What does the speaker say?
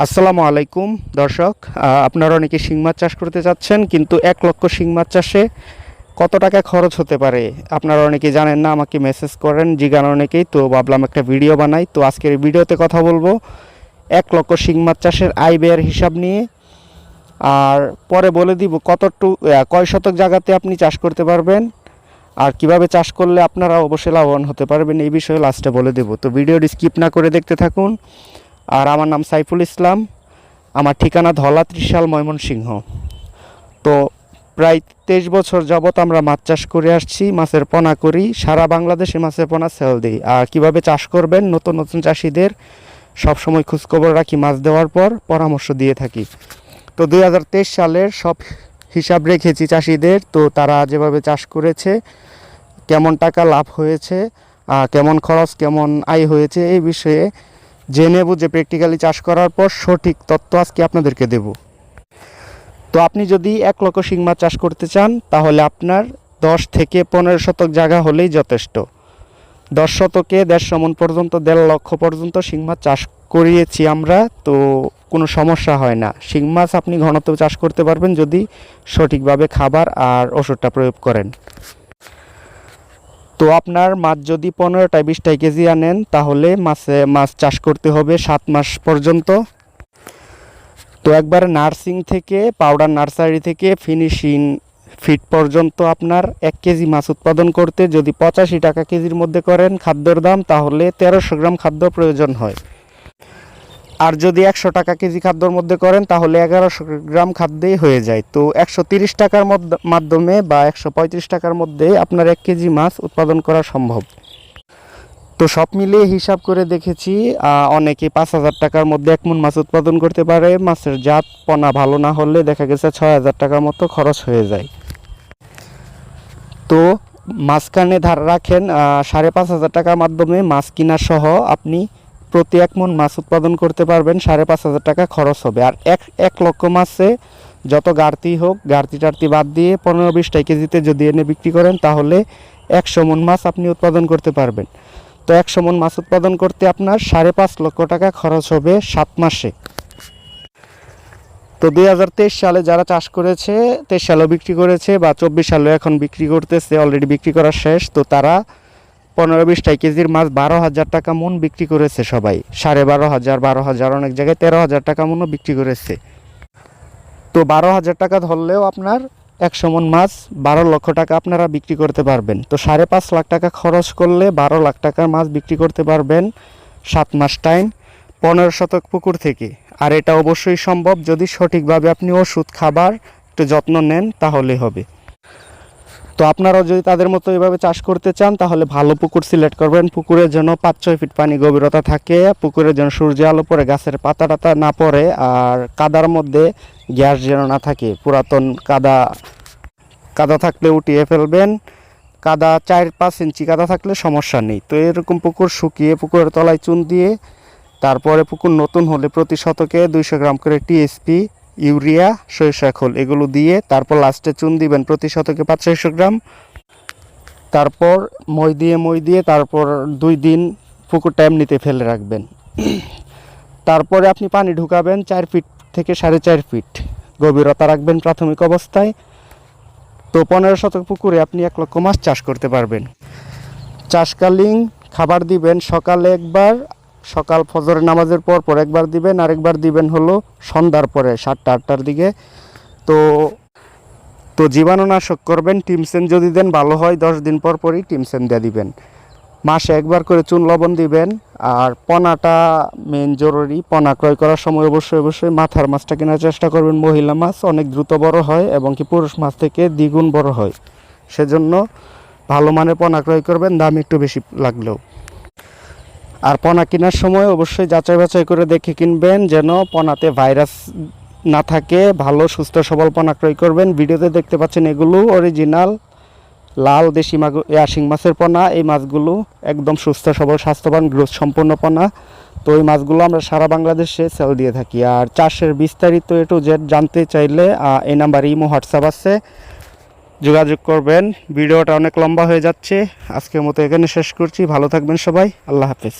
আসসালামু আলাইকুম, দর্শক। আপনারা অনেকে শিং মাছ চাষ করতে চাচ্ছেন কিন্তু এক লক্ষ শিং মাছ চাষে কত টাকা খরচ হতে পারে? আপনারা অনেকে জানেন না, আমাকে মেসেজ করেন জিগান অনেকেই, তো ভাবলাম একটা ভিডিও বানাই। তো আজকের ভিডিওতে কথা বলব, এক লক্ষ শিং মাছ চাষের আয় ব্যয়ের হিসাব নিয়ে। আর পরে বলে দিব কতটু কয় শতক জায়গাতে আপনি চাষ করতে পারবেন, আর কীভাবে চাষ করলে আপনারা অবশ্যই লাভবান হতে পারবেন, এই বিষয়ে লাস্টে বলে দেব। তো ভিডিওটি স্কিপ না করে দেখতে থাকুন। আর আমার নাম সাইফুল ইসলাম। আমার ঠিকানা ধলা ত্রিশাল ময়মনসিংহ। তো প্রায় তেইশ বছর যাবত আমরা মাছ চাষ করে আসছি, মাছের পোনা করি, সারা বাংলাদেশে মাছের পোনা সেল দিই। আর কীভাবে চাষ করবেন নতুন নতুন চাষিদের, সবসময় খোঁজখবর রাখি মাছ দেওয়ার পর, পরামর্শ দিয়ে থাকি। তো দু হাজার তেইশ সালের সব হিসাব রেখেছি চাষিদের, তো তারা যেভাবে চাষ করেছে, কেমন টাকা লাভ হয়েছে কেমন খরচ, কেমন আয় হয়েছে, এই বিষয়ে জেনে বুঝে প্র্যাকটিক্যালি চাষ করার পর সঠিক তথ্য আজকে আপনাদেরকে দেব। তো আপনি যদি এক লক্ষ শিং মাছ চাষ করতে চান, তাহলে আপনার দশ থেকে পনেরো শতক জায়গা হলেই যথেষ্ট। দশ শতকে দেড়শো মন পর্যন্ত, দেড় লক্ষ পর্যন্ত শিং মাছ চাষ করিয়েছি আমরা, তো কোনো সমস্যা হয় না। শিং মাছ আপনি ঘনত্ব চাষ করতে পারবেন যদি সঠিকভাবে খাবার আর ওষুধটা প্রয়োগ করেন। তো আপনার মাছ যদি পনেরোটায় বিশটায় কেজি আনেন, তাহলে মাছে মাছ চাষ করতে হবে সাত মাস পর্যন্ত। তো একবার নার্সিং থেকে, পাউডার নার্সারি থেকে ফিনিশিং ফিট পর্যন্ত আপনার এক কেজি মাছ উৎপাদন করতে যদি পঁচাশি টাকা কেজির মধ্যে করেন খাদ্যর দাম, তাহলে তেরোশো গ্রাম খাদ্য প্রয়োজন হয়। আর যদি একশো টাকা কেজি খাদ্যর মধ্যে করেন, তাহলে এগারোশো গ্রাম খাদ্যেই হয়ে যায়। তো একশো তিরিশ টাকার মধ্য- মাধ্যমে বা একশো পঁয়ত্রিশ টাকার মধ্যে আপনার এক কেজি মাছ উৎপাদন করা সম্ভব। তো সব মিলিয়ে হিসাব করে দেখেছি অনেকে পাঁচ হাজার টাকার মধ্যে এক মন মাছ উৎপাদন করতে পারে। মাছের জাত পনা ভালো না হলে দেখা গেছে ছয় হাজার টাকার মতো খরচ হয়ে যায়। তো মাঝখানে ধার রাখেন সাড়ে পাঁচ হাজার টাকার মাধ্যমে মাছ কেনা সহ আপনি প্রতি এক মন মাছ উৎপাদন করতে পারবেন, সাড়ে পাঁচ হাজার টাকা খরচ হবে। আর এক এক লক্ষ মাছে যত গাড়তি হোক, গাড়তি টাড়তি বাদ দিয়ে পনেরো বিশটা কেজিতে যদি এনে বিক্রি করেন, তাহলে একশো মন মাছ আপনি উৎপাদন করতে পারবেন। তো একশো মন মাছ উৎপাদন করতে আপনার সাড়ে পাঁচ লক্ষ টাকা খরচ হবে সাত মাসে। তো দুই হাজার তেইশ সালে যারা চাষ করেছে, তেইশ সালেও বিক্রি করেছে বা চব্বিশ সালে এখন বিক্রি করতেছে, অলরেডি বিক্রি করা শেষ, তো তারা পনেরো বিশটাই কেজির মাছ বারো হাজার টাকা মন বিক্রি করেছে সবাই। সাড়ে বারো হাজার বারো হাজার অনেক জায়গায় তেরো হাজার টাকা মনও বিক্রি করেছে। তো বারো হাজার টাকা ধরলেও আপনার একশো মন মাছ বারো লক্ষ টাকা আপনারা বিক্রি করতে পারবেন। তো সাড়ে পাঁচ লাখ টাকা খরচ করলে বারো লাখ টাকার মাছ বিক্রি করতে পারবেন সাত মাস টাইম পনেরো শতক পুকুর থেকে। আর এটা অবশ্যই সম্ভব যদি সঠিকভাবে আপনি ওষুধ, খাবার একটু যত্ন নেন তাহলে হবে। তো আপনারাও যদি তাদের মতো এভাবে চাষ করতে চান, তাহলে ভালো পুকুর সিলেক্ট করবেন। পুকুরের জন্য পাঁচ, ছয় ফিট পানি গভীরতা থাকে পুকুরের জন্য সূর্যের আলো পড়ে, গাছের পাতা টাতা না পড়ে, আর কাদার মধ্যে গ্যাস যেন না থাকে, পুরাতন কাদা কাদা থাকলে উঠিয়ে ফেলবেন। কাদা চার পাঁচ ইঞ্চি কাদা থাকলে সমস্যা নেই। তো এরকম পুকুর শুকিয়ে পুকুরের তলায় চুন দিয়ে, তারপরে পুকুর নতুন হলে প্রতি শতকে দুইশো গ্রাম করে টিএসপি ইউরিয়া, সরিষা, খোল, এগুলো দিয়ে তারপর লাস্টে চুন দিবেন প্রতি শতকে পাঁচ ছয়শো গ্রাম। তারপর মই দিয়ে মই দিয়ে, তারপর দুই দিন পুকুরটা এমনিতে ফেলে রাখবেন। তারপরে আপনি পানি ঢুকাবেন চার ফিট থেকে সাড়ে চার ফিট। গভীরতা রাখবেন প্রাথমিক অবস্থায়। তো পনেরো শতক পুকুরে আপনি এক লক্ষ মাছ চাষ করতে পারবেন। চাষকালীন খাবার দিবেন সকালে একবার সকাল ফজরের নামাজের পর পর একবার দিবেন, আরেকবার দিবেন হলো সন্ধ্যার পরে সাতটা, আটটার দিকে। তো তো জীবাণুনাশক করবেন টিমসেন যদি দেন, ভালো হয়, দশ দিন পর পরই টিমসেন দিয়ে দিবেন। মাসে একবার করে চুন লবণ দিবেন, আর পনাটা মেন জরুরি, পনা ক্রয় করার সময় অবশ্যই অবশ্যই মাথার মাছটা কেনার চেষ্টা করবেন। মহিলা মাছ অনেক দ্রুত বড় হয় এবং কি পুরুষ মাছ থেকে দ্বিগুণ বড় হয়। সেজন্য ভালো মানের পনা ক্রয় করবেন, দাম একটু বেশি লাগলেও। আর পনা কেনার সময় অবশ্যই যাচাই বাছাই করে দেখে কিনবেন যেন পনাতে ভাইরাস না থাকে। ভালো, সুস্থ, সবল পনা ক্রয় করবেন। ভিডিওতে দেখতে পাচ্ছেন এগুলো অরিজিনাল লাল দেশি মাগ শিং মাছের পোনা। এই মাছগুলো একদম সুস্থ, সবল, স্বাস্থ্যবান, গ্রোথ সম্পন্ন পোনা। তো এই মাছগুলো আমরা সারা বাংলাদেশে সেল দিয়ে থাকি। আর চাষের বিস্তারিত এ টু জানতে চাইলে এই নাম্বার ইমো, হোয়াটসঅ্যাপ আছে। যোগাযোগ করবেন। ভিডিওটা অনেক লম্বা হয়ে যাচ্ছে। আজকের মতো এখানে শেষ করছি। ভালো থাকবেন সবাই। আল্লাহ হাফেজ।